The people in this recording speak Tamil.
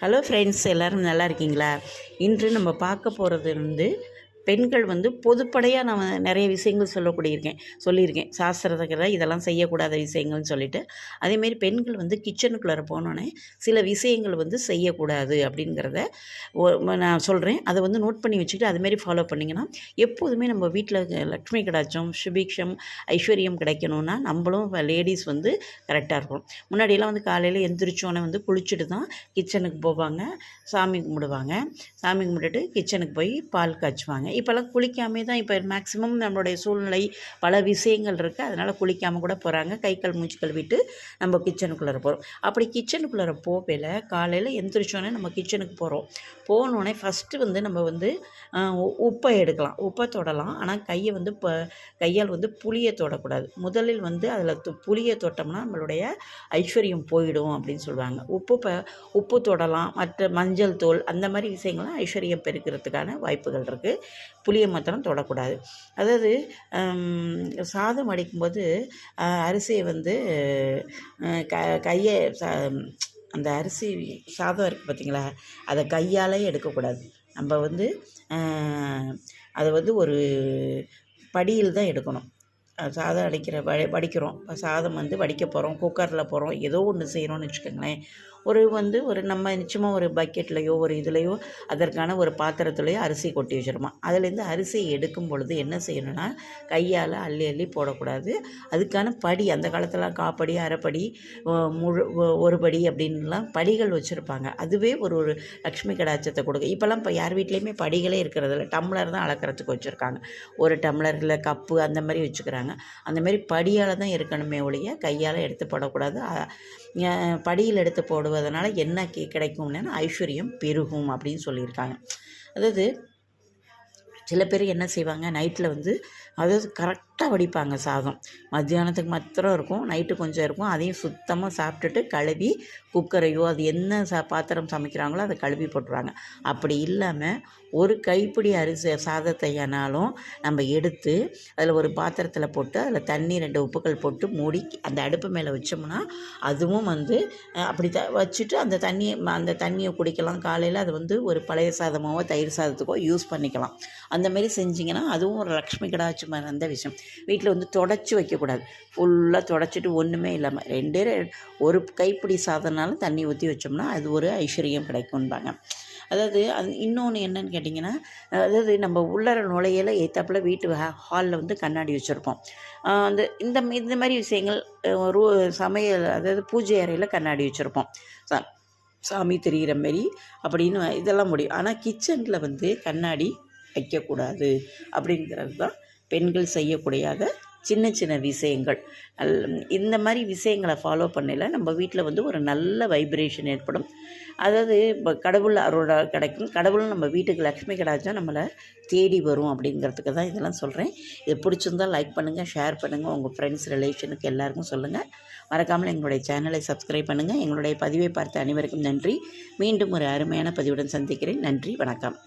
ஹலோ ஃப்ரெண்ட்ஸ் எல்லோரும் நல்லா இருக்கீங்களா? இன்று நம்ம பார்க்க போகிறது வந்து பெண்கள் வந்து பொதுப்படையாக நான் நிறைய விஷயங்கள் சொல்லக்கூடியிருக்கேன் சொல்லியிருக்கேன். சாஸ்திரத்துக்கிற இதெல்லாம் செய்யக்கூடாத விஷயங்கள்னு சொல்லிட்டு. அதேமாரி பெண்கள் வந்து கிச்சனுக்குள்ளே போனோன்னே சில விஷயங்கள் வந்து செய்யக்கூடாது அப்படிங்கிறத நான் சொல்கிறேன் அதை வந்து நோட் பண்ணி வச்சுக்கிட்டு அதுமாரி ஃபாலோ பண்ணிங்கன்னா எப்போதுமே நம்ம வீட்டில் லக்ஷ்மி கடாச்சம் சுபிக்ஷம் ஐஸ்வர்யம் கிடைக்கணும்னா நம்மளும் லேடிஸ் வந்து கரெக்டாக இருக்கும் முன்னாடியெல்லாம் வந்து காலையில் எந்திரிச்சோன்னே வந்து குளிச்சுட்டு தான் கிச்சனுக்கு போவாங்க சாமி கும்பிடுவாங்க. சாமி கும்பிட்டுட்டு கிச்சனுக்கு போய் பால் காய்ச்சுவாங்க. இப்போல்லாம் குளிக்காமே தான் இப்போ மேக்ஸிமம் நம்மளுடைய சூழ்நிலை பல விஷயங்கள் இருக்குது அதனால் குளிக்காமல் கூட போகிறாங்க கை கால் மூச்சு கழுவிட்டு நம்ம கிச்சனுக்குள்ளே போகிறோம் அப்படி கிச்சனுக்குள்ளே போகல காலையில் எந்திரிச்சோன்னே நம்ம கிச்சனுக்கு போகிறோம் போனோடனே ஃபஸ்ட்டு வந்து நம்ம வந்து உ- உப்பை எடுக்கலாம். உப்பை தொடலாம். ஆனால் கையை வந்து இப்போ கையால் வந்து புளியை தொடக்கூடாது. முதலில் வந்து அதில் புளியை தொட்டோம்னா நம்மளுடைய ஐஸ்வர்யம் போயிடும் அப்படின்னு சொல்லுவாங்க. உப்பு ப உப்பு தொடலாம். மற்ற மஞ்சள் தூள் அந்த மாதிரி விஷயங்கள்லாம் ஐஸ்வர்யம் பெருக்கிறதுக்கான வாய்ப்புகள் இருக்குது புளியை மாத்திரம் தொடக்கூடாது. அதாவது சாதம் அடிக்கும்போது அரிசியை வந்து க கையை அந்த அரிசி சாதம் இருக்குது பார்த்தீங்களா அதை கையாலே எடுக்கக்கூடாது. நம்ம வந்து அதை வந்து ஒரு படியில் தான் எடுக்கணும். சாதம் அடிக்கிற வடி வடிக்கிறோம். சாதம் வந்து வடிக்க போகிறோம் குக்கரில் போகிறோம் ஏதோ ஒன்று செய்கிறோம்னு வச்சுக்கோங்களேன். ஒரு வந்து ஒரு நம்ம நிச்சயமாக ஒரு பக்கெட்லேயோ ஒரு இதுலேயோ அதற்கான ஒரு பாத்திரத்துலேயோ அரிசி கொட்டி வச்சிருமா. அதுலேருந்து அரிசியை எடுக்கும் பொழுது என்ன செய்யணும்னா கையால் அள்ளி அள்ளி போடக்கூடாது. அதுக்கான படி அந்த காலத்தில் காப்படி அரைப்படி முழு ஒரு படி அப்படின்லாம் படிகள் வச்சுருப்பாங்க. அதுவே ஒரு ஒரு லக்ஷ்மி கடாச்சத்தை கொடுக்க இப்போல்லாம் இப்போ யார் வீட்லேயுமே படிகளே இருக்கிறது இல்லை. டம்ளர் தான் அளக்கிறதுக்கு வச்சுருக்காங்க. ஒரு டம்ளரில் கப்பு அந்த மாதிரி வச்சுக்கிறாங்க. அந்த மாதிரி படியால் தான் இருக்கணுமே ஒழிய கையால் எடுத்து போடக்கூடாது. படியில் எடுத்து போடுவதனால என்ன கே கிடைக்கும்னா ஐஸ்வர்யம் பெருகும் அப்படின்னு சொல்லியிருக்காங்க. அதாவது சில பேர் என்ன செய்வாங்க நைட்டில் வந்து அதாவது கரெக்ட் கரெக்டாக வடிப்பாங்க சாதம். மத்தியானத்துக்கு மாத்திரம் இருக்கும் நைட்டு கொஞ்சம் இருக்கும். அதையும் சுத்தமாக சாப்பிட்டுட்டு கழுவி குக்கரையோ அது என்ன சா பாத்திரம் சமைக்கிறாங்களோ அதை கழுவி போட்டுருவாங்க. அப்படி இல்லாமல் ஒரு கைப்பிடி அரிசி சாதத்தை ஆனாலும் நம்ம எடுத்து அதில் ஒரு பாத்திரத்தில் போட்டு அதில் தண்ணி ரெண்டு உப்புக்கள் போட்டு மூடி அந்த அடுப்பு மேலே வச்சோம்னா அதுவும் வந்து அப்படி த வச்சுட்டு அந்த தண்ணியை அந்த தண்ணியை குடிக்கலாம். காலையில் அது வந்து ஒரு பழைய சாதமாவோ தயிர் சாதத்துக்கோ யூஸ் பண்ணிக்கலாம். அந்த மாதிரி செஞ்சிங்கன்னா அதுவும் ஒரு லக்ஷ்மி கடாட்சி அந்த விஷயம். வீட்டில் வந்து தொடச்சி வைக்கக்கூடாது. ஃபுல்லாக தொடச்சிட்டு ஒன்றுமே இல்லாமல் ரெண்டே ஒரு கைப்பிடி சாதனாலும் தண்ணி ஊற்றி வச்சோம்னா அது ஒரு ஐஸ்வர்யம் கிடைக்கும்பாங்க. அதாவது அது இன்னொன்று என்னன்னு கேட்டிங்கன்னா அதாவது நம்ம உள்ளர நுழையில ஏத்தாப்பில் வீட்டு ஹாலில் வந்து கண்ணாடி வச்சுருப்போம். அந்த இந்த இந்த மாதிரி விஷயங்கள் ரூ சமையல் அதாவது பூஜை அறையில் கண்ணாடி வச்சுருப்போம். சா சாமி தெரிகிற மாரி அப்படின்னு இதெல்லாம் முடியும். ஆனால் கிச்சனில் வந்து கண்ணாடி வைக்கக்கூடாது அப்படிங்கிறது தான் பெண்கள் செய்யக்கூடியாத சின்ன சின்ன விஷயங்கள். இந்த மாதிரி விஷயங்களை ஃபாலோ பண்ணல நம்ம வீட்டில் வந்து ஒரு நல்ல வைப்ரேஷன் ஏற்படும். அதாவது இப்போ கடவுள் அருளா கிடைக்கும். கடவுள் நம்ம வீட்டுக்கு லக்ஷ்மி கடாச்சா நம்மளை தேடி வரும் அப்படிங்கிறதுக்கு தான் இதெல்லாம் சொல்கிறேன் இது பிடிச்சிருந்தா லைக் பண்ணுங்கள் ஷேர் பண்ணுங்கள் உங்கள் ஃப்ரெண்ட்ஸ் ரிலேஷனுக்கு எல்லாருக்கும் சொல்லுங்கள் மறக்காமல் எங்களுடைய சேனலை சப்ஸ்கிரைப் பண்ணுங்கள் எங்களுடைய பதிவை பார்த்த அனைவருக்கும் நன்றி. மீண்டும் ஒரு அருமையான பதிவுடன் சந்திக்கிறேன். நன்றி வணக்கம்.